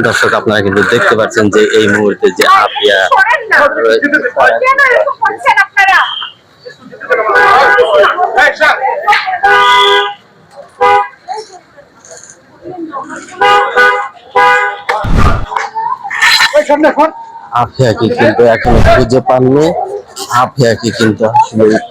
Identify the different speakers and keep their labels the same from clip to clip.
Speaker 1: দর্শক আপনারা কিন্তু দেখতে পাচ্ছেন যে এই মুহূর্তে যে আপিয়া
Speaker 2: আপনারা
Speaker 1: আফিয়াকে কিন্তু এখনও খুঁজে পাননি। আফিয়াকে কিন্তু আসলে
Speaker 2: দেখি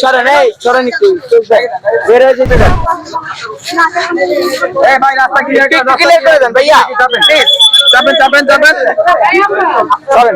Speaker 3: সরেন এই সরেন একটু বের হয়ে যেতে দেন ভাই রাস্তা ক্লিয়ার করে দেন ভাইয়া। চাপেন চাপেন চাপেন চলেন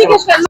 Speaker 2: জিজ্ঞেস করেন